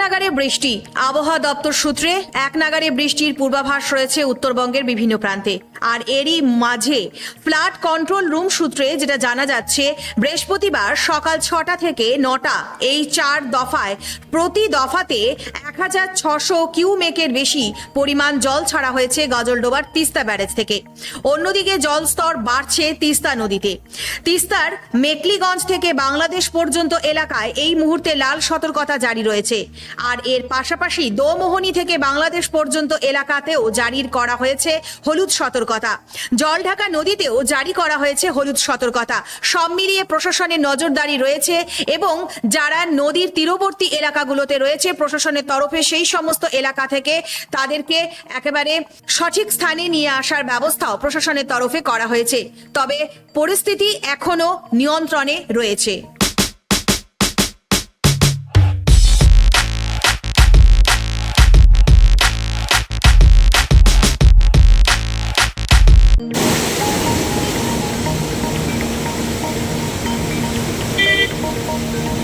নাগারে বৃষ্টি। আবহাওয়া দপ্তর সূত্রে এক নাগারে বৃষ্টির পূর্বাভাস রয়েছে উত্তরবঙ্গের বিভিন্ন প্রান্তে। আর এরই মাঝে ফ্লাড কন্ট্রোল রুম সূত্রে যেটা জানা যাচ্ছে, বৃহস্পতিবার সকাল ছটা থেকে নটা এই চার দফায় প্রতি দফাতে এক হাজার ছশো কিউমেকের বেশি পরিমাণ জল ছাড়া হয়েছে গজলডোবার তিস্তা ব্যারেজ থেকে। অন্যদিকে জল স্তর বাড়ছে তিস্তা নদীতে। তিস্তার মেকলিগঞ্জ থেকে বাংলাদেশ পর্যন্ত এলাকায় এই মুহূর্তে লাল সতর্কতা জারি রয়েছে। আর এর পাশাপাশি দোমোহনী থেকে বাংলাদেশ পর্যন্ত এলাকাতেও জারি করা হয়েছে হলুদ সতর্কতা। জলঢাকা নদীতেও জারি করা হয়েছে হলুদ সতর্কতা। সব মিলিয়ে প্রশাসনের নজরদারি রয়েছে এবং যারা নদীর তীরবর্তী এলাকাগুলোতে রয়েছে, প্রশাসনের তরফে সেই সমস্ত এলাকা থেকে তাদেরকে একেবারে সঠিক স্থানে নিয়ে আসার ব্যবস্থাও প্রশাসনের তরফে করা হয়েছে। তবে পরিস্থিতি এখনও নিয়ন্ত্রণে রয়েছে। Thank you.